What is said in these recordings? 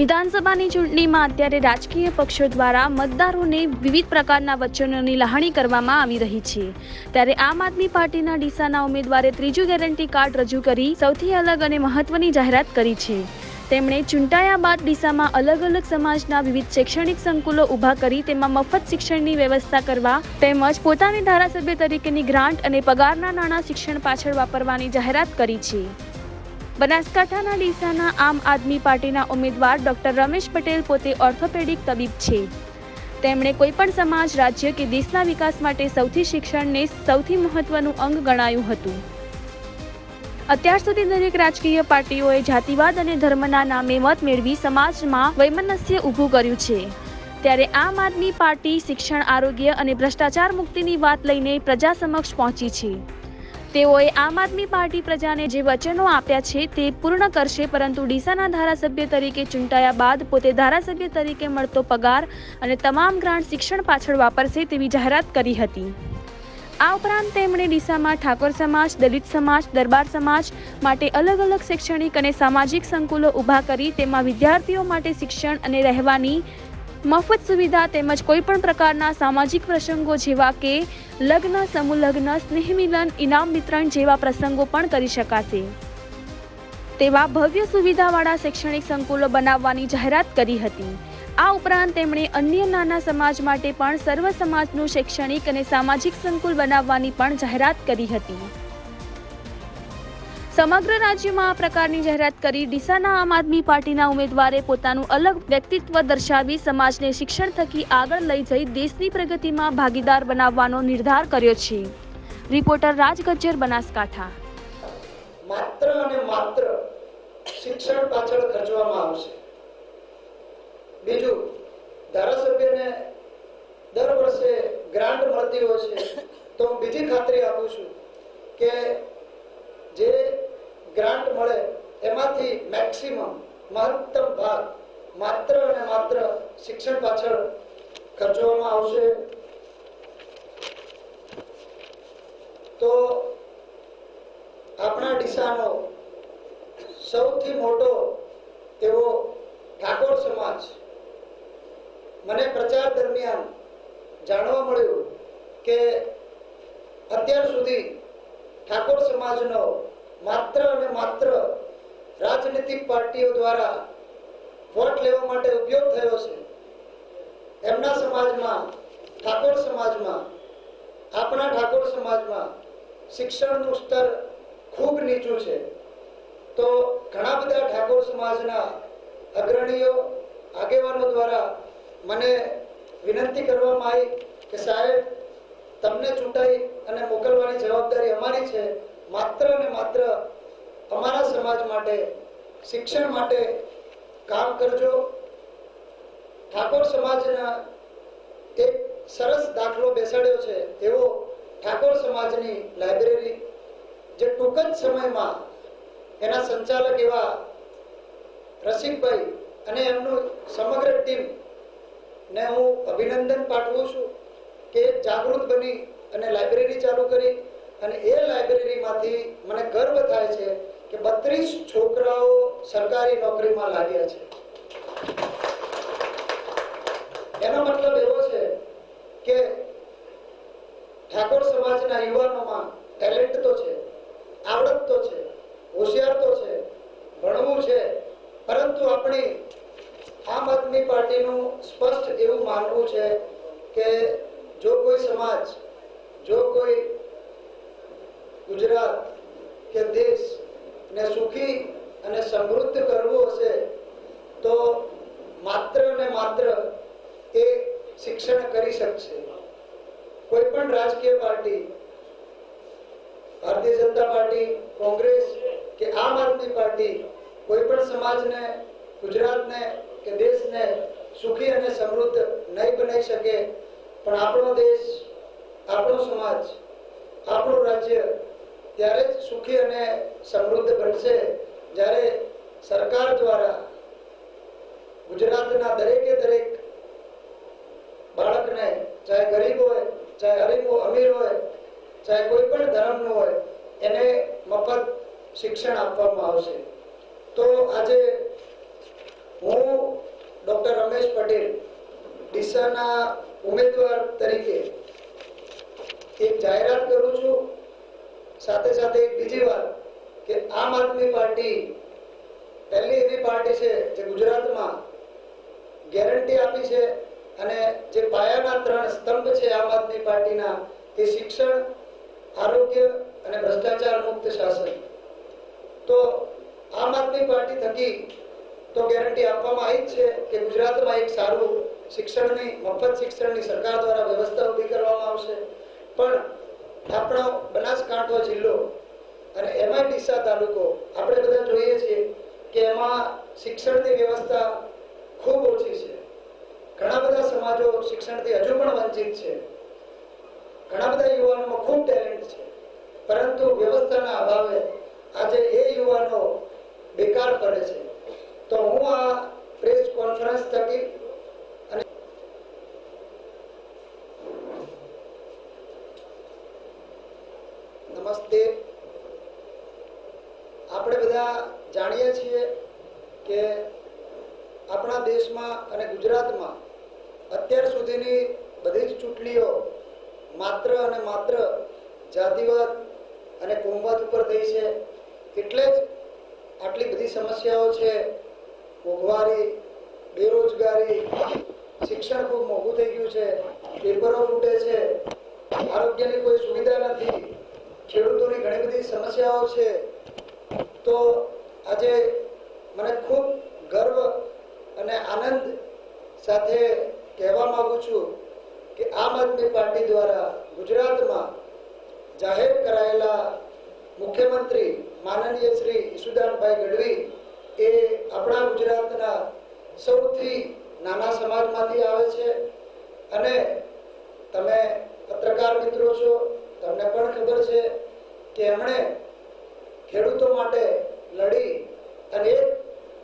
વિધાનસભાની ચૂંટણીમાં અત્યારે રાજકીય પક્ષો દ્વારા મતદારોને વિવિધ પ્રકારના વચનોની લહાણી કરવામાં આવી રહી છે. ત્યારે આમ આદમી પાર્ટીના ડીસાના ઉમેદવારે ત્રીજું ગેરંટી કાર્ડ રજૂ કરી સૌથી અલગ અને મહત્વની જાહેરાત કરી છે. તેમણે ચૂંટાયા બાદ ડીસામાં અલગ અલગ સમાજના વિવિધ શૈક્ષણિક સંકુલો ઊભા કરી તેમાં મફત શિક્ષણની વ્યવસ્થા કરવા તેમજ પોતાની ધારાસભ્ય તરીકેની ગ્રાન્ટ અને પગારના નાણાં શિક્ષણ પાછળ વાપરવાની જાહેરાત કરી છે. બનાસકાંઠાના ડીસાના આમ આદમી પાર્ટીના ઉમેદવાર ડોક્ટર રમેશ પટેલ પોતે ઓર્થોપેડિક તબીબ છે. તેમણે કોઈપણ સમાજ, રાજ્ય કે દેશના વિકાસ માટે સૌથી શિક્ષણને સૌથી મહત્વનું અંગ ગણાયું હતું. અત્યાર સુધી દરેક રાજકીય પાર્ટીઓએ જાતિવાદ અને ધર્મના નામે મત મેળવી સમાજમાં વૈમનસ્ય ઊભું કર્યું છે. ત્યારે આમ આદમી પાર્ટી શિક્ષણ, આરોગ્ય અને ભ્રષ્ટાચાર મુક્તિની વાત લઈને પ્રજા સમક્ષ પહોંચી છે. તેઓએ આમ આદમી પાર્ટી પ્રજાને જે વચનો આપ્યા છે તે પૂર્ણ કરશે, પરંતુ ડીસાના ધારાસભ્ય તરીકે ચૂંટાયા બાદ પોતે ધારાસભ્ય તરીકે મળતો પગાર અને તમામ ગ્રાન્ટ શિક્ષણ પાછળ વાપરશે તેવી જાહેરાત કરી હતી. આ ઉપરાંત તેમણે ડીસામાં ઠાકોર સમાજ, દલિત સમાજ, દરબાર સમાજ માટે અલગ અલગ શૈક્ષણિક અને સામાજિક સંકુલો ઊભા કરી તેમાં વિદ્યાર્થીઓ માટે શિક્ષણ અને રહેવાની મફત સુવિધા તેમજ કોઈપણ પ્રકારના સામાજિક પ્રસંગો જેવા કે લગ્ન સમૂહ લગ્ન સ્નેહમિલન, ઇનામ વિતરણ જેવા પ્રસંગો પણ કરી શકાશે. તેવા ભવ્ય સુવિધાવાળા શૈક્ષણિક સંકુલો બનાવવાની જાહેરાત કરી હતી. આ ઉપરાંત તેમણે અન્ય નાના સમાજ માટે પણ સર્વ સમાજનું શૈક્ષણિક અને સામાજિક સંકુલ બનાવવાની પણ જાહેરાત કરી હતી. સમગ્ર રાજ્યમાં આ પ્રકારની જાહેરાત કરી ડીસાના આમ આદમી પાર્ટીના ઉમેદવારે પોતાનું અલગ વ્યક્તિત્વ દર્શાવી સમાજને શિક્ષણ થકી આગળ લઈ જઈ દેશની પ્રગતિમાં ભાગીદાર બનાવવાનો નિર્ધાર કર્યો છે. રિપોર્ટર રાજ ગજ્જર, બનાસકાંઠા. માત્ર અને માત્ર શિક્ષણ પાછળ ખર્ચવામાં આવશે. બીજું, ધારાસભ્યને દર વર્ષે ગ્રાન્ટ મળતી હોય છે, તો હું બીજી ખાતરી આપું છું કે જે ગ્રાન્ટ મળે, એમાંથી મેક્સિમમ મહત્તમ ભાગ માત્ર અને માત્ર શિક્ષણ પાછળ ખર્ચવામાં આવશે. તો આપણા ડીસાનો સૌથી મોટો એવો ઠાકોર સમાજ મને પ્રચાર દરમિયાન જાણવા મળ્યું કે અત્યાર સુધી ઠાકોર સમાજનો માત્ર અને માત્ર રાજનીતિક પાર્ટીઓ દ્વારા વોટ લેવા માટે ઉપયોગ થયો છે. એમના સમાજમાં, ઠાકોર સમાજમાં, આપણા ઠાકોર સમાજમાં શિક્ષણનું સ્તર ખૂબ નીચું છે. તો ઘણા બધા ઠાકોર સમાજના અગ્રણીઓ, આગેવાનો દ્વારા મને વિનંતી કરવામાં આવી કે સાહેબ, તમને ચૂંટાઈ અને મોકલવાની જવાબદારી અમારી છે. માત્ર ને માત્ર અમારા સમાજ માટે, શિક્ષણ માટે કામ કરજો. ઠાકોર સમાજના એક સરસ દાખલો બેસાડ્યો છે, એવો ઠાકોર સમાજની લાઇબ્રેરી, જે ટૂંક જ સમયમાં એના સંચાલક એવા રસિકભાઈ અને એમનું સમગ્ર ટીમ ને હું અભિનંદન પાઠવું છું કે જાગૃત બની અને લાઇબ્રેરી ચાલુ કરી અને એ લાઇબ્રેરીમાંથી મને ગર્વ થાય છે કે બત્રીસ છોકરાઓ સરકારી નોકરીમાં લાગ્યા છે. એનો મતલબ એવો છે કે ઠાકોર સમાજના યુવાનોમાં ટેલેન્ટ તો છે, આવડત તો છે, હોશિયાર તો છે, ભણવું છે, પરંતુ આપણી આમ આદમી પાર્ટીનું સ્પષ્ટ એવું માનવું છે કે જો કોઈ સમાજ, જો કોઈ ગુજરાત કે દેશ ને સુખી અને સમૃદ્ધ કરવું હશે, તો માત્ર ને માત્ર એ શિક્ષણ કરી શકશે. કોઈ પણ રાજકીય પાર્ટી, ભારતીય જનતા પાર્ટી, કોંગ્રેસ કે આમ આદમી પાર્ટી, કોઈ પણ સમાજને, ગુજરાતને કે દેશને સુખી અને સમૃદ્ધ નહીં બનાવી શકે, પણ આપણો દેશ, આપણો સમાજ, આપણું રાજ્ય ત્યારે જ સુખી અને સમૃદ્ધ બનશે. જ્યારે સરકાર દ્વારા ગુજરાતના દરેકે દરેક બાળકને ચાહે ગરીબ હોય, ચાહે અરીબ અમીર હોય, ચાહે કોઈ પણ ધર્મનું હોય, એને મફત શિક્ષણ આપવામાં આવશે. તો આજે હું ડૉક્ટર રમેશ પટેલ, ડીસાના ઉમેદવાર તરીકે એક જાહેરાત કરું છું. સાથે સાથે એક બીજી વાત કે આમ આદમી પાર્ટી પહેલી એવી પાર્ટી છે જે ગુજરાતમાં ગેરંટી આપી છે અને જે પાયાના ત્રણ સ્તંભ છે આમ આદમી પાર્ટીના એ શિક્ષણ, આરોગ્ય અને ભ્રષ્ટાચાર મુક્ત શાસન. તો આમ આદમી પાર્ટી થકી તો ગેરંટી આપવામાં આવી જ છે કે ગુજરાતમાં એક સારું શિક્ષણની, મફત શિક્ષણની સરકાર દ્વારા વ્યવસ્થા ઊભી કરવામાં આવશે. પણ આપણો બનાસકાંઠો જિલ્લો અને એમાં ડીસા તાલુકો, આપણે બધા જોઈએ છીએ કે એમાં શિક્ષણની વ્યવસ્થા ખૂબ ઓછી છે. ઘણા બધા સમાજો શિક્ષણથી હજુ પણ વંચિત છે. ઘણા બધા યુવાનોમાં ખૂબ ટેલેન્ટ છે. પરંતુ વ્યવસ્થાના અભાવે આજે એ યુવાનો બેકાર પડે છે. તો હું આ પ્રેસ કોન્ફરન્સ થકી અને નમસ્તે આપણે બધા જાણીએ છીએ કે આપણા દેશમાં અને ગુજરાતમાં અત્યાર સુધીની બધી જ ચૂંટણીઓ માત્ર અને માત્ર જાતિવાદ અને કોમવાદ ઉપર થઈ છે. એટલે જ આટલી બધી સમસ્યાઓ છે. મોંઘવારી, બેરોજગારી, શિક્ષણ ખૂબ મોંઘું થઈ ગયું છે. પેપરો ફૂટે છે. આરોગ્યની કોઈ સુવિધા નથી. ખેડૂતોની ઘણી બધી સમસ્યાઓ છે. તો આજે મને ખૂબ ગર્વ અને આનંદ સાથે કહેવા માગું છું કે આમ આદમી પાર્ટી દ્વારા ગુજરાતમાં જાહેર કરાયેલા મુખ્યમંત્રી માનનીય શ્રી ઈસુદાનભાઈ ગઢવી એ આપણા ગુજરાતના સૌથી નાના સમાજમાંથી આવે છે. અને તમે પત્રકાર મિત્રો છો તમને પણ ખબર છે કે એમણે ખેડૂતો માટે લડી અને એક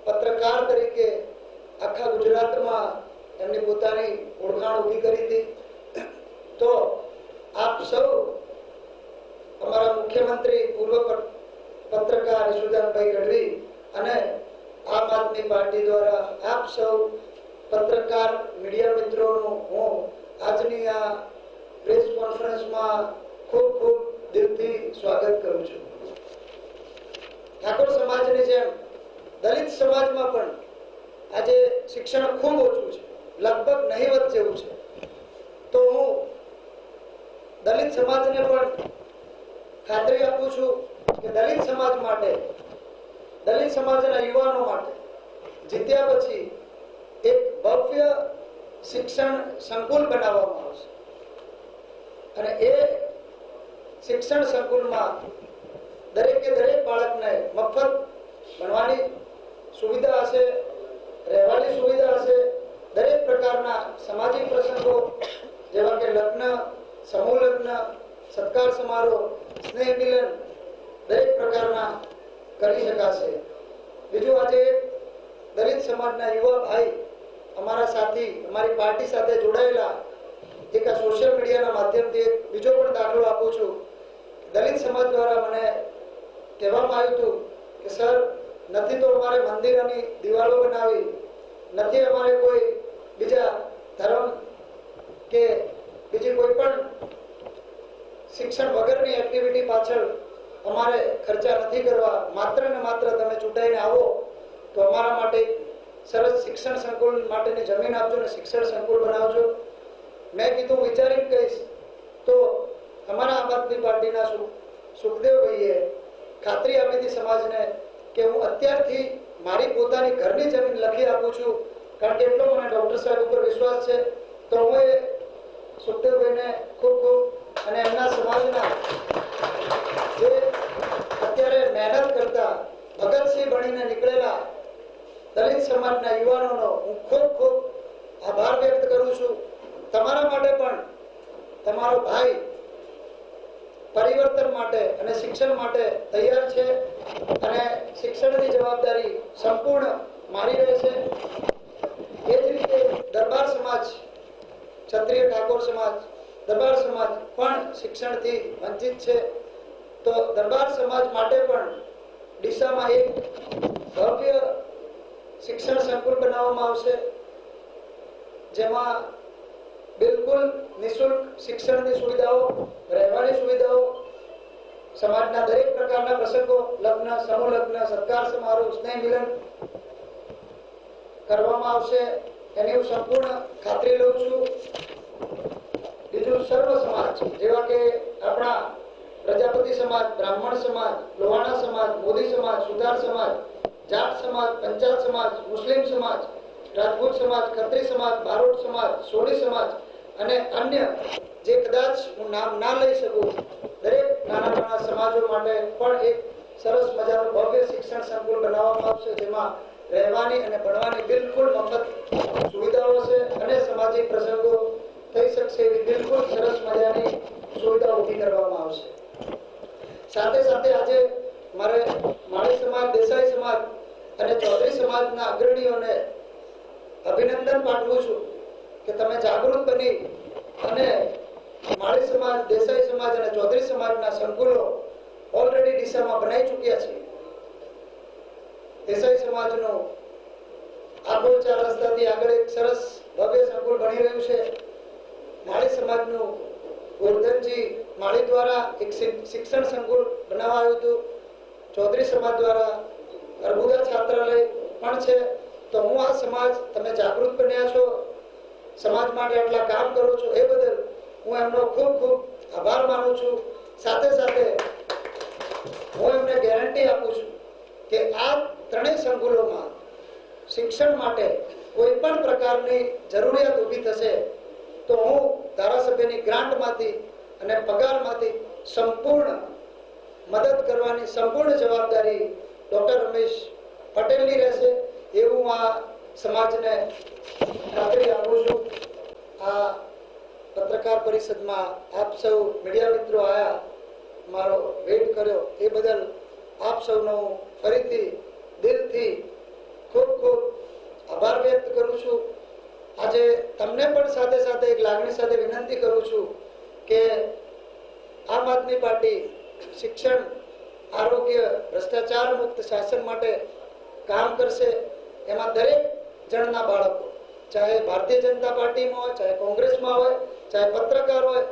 પત્રકાર તરીકે આખા ગુજરાતમાં એમની પોતાની ઓળખાણ ઊભી કરી હતી. તો આપ સૌ અમારા મુખ્યમંત્રી, પૂર્વ પત્રકાર યશુદાનભાઈ ગઢવી અને આમ આદમી પાર્ટી દ્વારા આપ સૌ પત્રકાર, મીડિયા મિત્રોનું હું આજની આ પ્રેસ કોન્ફરન્સમાં ખૂબ ખૂબ દિલથી સ્વાગત કરું છું. ઠાકોર સમાજની જેમ દલિત સમાજમાં પણ આજે શિક્ષણ ખૂબ ઓછું છે, લગભગ નહીવત જેવું છે. તો હું દલિત સમાજને પણ ખાતરી આપું છું કે દલિત સમાજ માટે, દલિત સમાજના યુવાનો માટે જીત્યા પછી એક ભવ્ય શિક્ષણ સંકુલ બનાવવામાં આવશે. અને એ શિક્ષણ સંકુલમાં દરેકે દરેક બાળકને મફત ભણવાની સુવિધા હશે, રહેવાની સુવિધા હશે. દરેક પ્રકારના સામાજિક પ્રસંગો, જેવા કે લગ્ન, સમૂહ લગ્ન, સત્કાર સમારોહ, સ્નેહ મિલન, દરેક પ્રકારના કરી શકાશે. બીજું આજે દલિત સમાજના યુવા ભાઈ અમારા સાથી, અમારી પાર્ટી સાથે જોડાયેલા એક આ સોશિયલ મીડિયાના માધ્યમથી બીજો પણ દાખલો આપું છું. દલિત સમાજ દ્વારા મને કહેવામાં આવ્યું હતું કે, સર, નથી તો અમારે મંદિરોની દિવાલો બનાવી, નથી અમારે કોઈ બીજા ધર્મ કે બીજી કોઈ પણ શિક્ષણ વગરની એક્ટિવિટી પાછળ અમારે ખર્ચા નથી કરવા, માત્ર ને માત્ર તમે ચૂંટાઈને આવો તો અમારા માટે સરસ શિક્ષણ સંકુલ માટેની જમીન આપજો ને શિક્ષણ સંકુલ બનાવજો. મેં કીધું, વિચારીને કહીશ તો અમારા આમ આદમી પાર્ટીના સુખદેવભાઈએ ખાતરી આપી હતી સમાજને કે હું અત્યારથી મારી પોતાની ઘરની જમીન લખી આપું છું, કારણ કે એટલો મને ડૉક્ટર સાહેબ ઉપર વિશ્વાસ છે. તો હું એ સુખદેવભાઈને ખૂબ ખૂબ અને એમના સમાજના જે અત્યારે મહેનત કરતા ભગતસિંહ બનીને નીકળેલા દલિત સમાજના યુવાનોનો હું ખૂબ ખૂબ આભાર વ્યક્ત કરું છું. તમારા માટે પણ તમારો ભાઈ પરિવર્તન માટે અને શિક્ષણ માટે તૈયાર છે અને શિક્ષણની જવાબદારી સંપૂર્ણ મારી રહેશે એ જ રીતે દરબાર સમાજ, ક્ષત્રિય ઠાકોર સમાજ, દરબાર સમાજ પણ શિક્ષણથી વંચિત છે. તો દરબાર સમાજ માટે પણ ડીસામાં એક ભવ્ય શિક્ષણ સંકુલ બનાવવામાં આવશે, જેમાં બિલકુલ નિઃશુલ્ક શિક્ષણની સુવિધાઓ, રહેવાની સુવિધાઓ, સમાજના દરેક પ્રકારના પ્રસંગો, લગ્ન સમૂહ લગ્ન સત્કાર સમારોહ સ્નેહ મિલન કરવામાં આવશે. એની હું સંપૂર્ણ ખાતરી લઉં છું. બીજું સર્વ સમાજ, જેવા કે આપણા પ્રજાપતિ સમાજ, બ્રાહ્મણ સમાજ, લોહાણા સમાજ, મોદી સમાજ, સુધાર સમાજ, જાટ સમાજ, પંચાલ સમાજ, મુસ્લિમ સમાજ, રાજપૂત સમાજ, ખત્રી સમાજ, બારોટ સમાજ સોડી સમાજ અને અન્ય જે કદાચ હું નામ ના લઈ શકું, દરેક નાના નાના સમાજો માટે પણ એક સરસ મજાનું ભવ્ય શિક્ષણ સંકુલ બનાવવામાં આવશે, જેમાં રહેવાની અને ભણવાની બિલકુલ મફત સુવિધાઓ છે અને સામાજિક પ્રસંગો થઈ શકશે એવી બિલકુલ સરસ મજાની સુવિધા ઊભી કરવામાં આવશે. સાથે સાથે આજે મારે માળી સમાજ, દેસાઈ સમાજ અને ચૌધરી સમાજના અગ્રણીઓને અભિનંદન પાઠવું છું. કે તમે જાગૃત બની અને માળી સમાજ, દેસાઈ સમાજ અને ચૌધરી સમાજના સંકુલો ઓલરેડી ડીસામાં બનાવી ચૂક્યા છે. દેસાઈ સમાજનો આગળ રસ્તાથી આગળ એક સરસ ભવ્ય સંકુલ બની રહ્યું છે. માળી સમાજનું ગોરધનજી માળી દ્વારા એક શિક- શિક્ષણ સંકુલ બનાવાયું હતું. ચૌધરી સમાજ દ્વારા અર્બુદા છાત્રાલય પણ છે. તો હું આ સમાજ તમે જાગૃત બન્યા છો? સમાજ માટે આટલા કામ કરો છો, એ બદલ હું એમનો ખૂબ ખૂબ આભાર માનું છું. સાથે સાથે હું એમને ગેરંટી આપું છું કે આ ત્રણેય સંકુલોમાં શિક્ષણ માટે કોઈ પણ પ્રકારની જરૂરિયાત ઊભી થશે તો હું ધારાસભ્યની ગ્રાન્ટમાંથી અને પગારમાંથી સંપૂર્ણ મદદ કરવાની સંપૂર્ણ જવાબદારી ડૉક્ટર રમેશ પટેલની રહેશે. એવું આ સમાજને ખાતરી આપું છું. આ પત્રકાર પરિષદમાં આપ સૌ મીડિયા મિત્રો આવ્યા મારો વેટ કર્યો. એ બદલ આપ સૌનો ફરીથી દિલથી ખૂબ ખૂબ આભાર વ્યક્ત કરું છું. આજે તમને પણ સાથે સાથે એક લાગણી સાથે વિનંતી કરું છું કે આમ આદમી પાર્ટી શિક્ષણ, આરોગ્ય, ભ્રષ્ટાચાર મુક્ત શાસન માટે કામ કરશે. એમાં દરેક જણના બાળકો ચાહે ભારતીય જનતા પાર્ટીમાં હોય, ચાહે કોંગ્રેસમાં હોય, ચાહે પત્રકાર હોય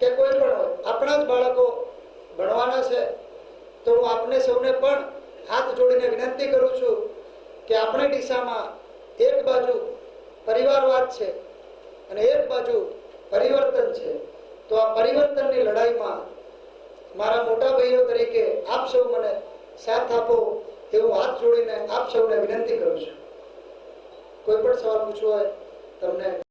કે કોઈ પણ હોય, આપણા જ બાળકો ભણવાના છે. તો હું આપને સૌને પણ હાથ જોડીને વિનંતી કરું છું કે આપણે દિશામાં એક બાજુ પરિવારવાદ છે અને એક બાજુ પરિવર્તન છે. તો આ પરિવર્તનની લડાઈમાં મારા મોટા ભાઈઓ તરીકે આપ સૌ મને સાથ આપો એવું હાથ જોડીને આપ સૌને વિનંતી કરું છું. કોઈ પણ સવાલ પૂછવો હોય તમને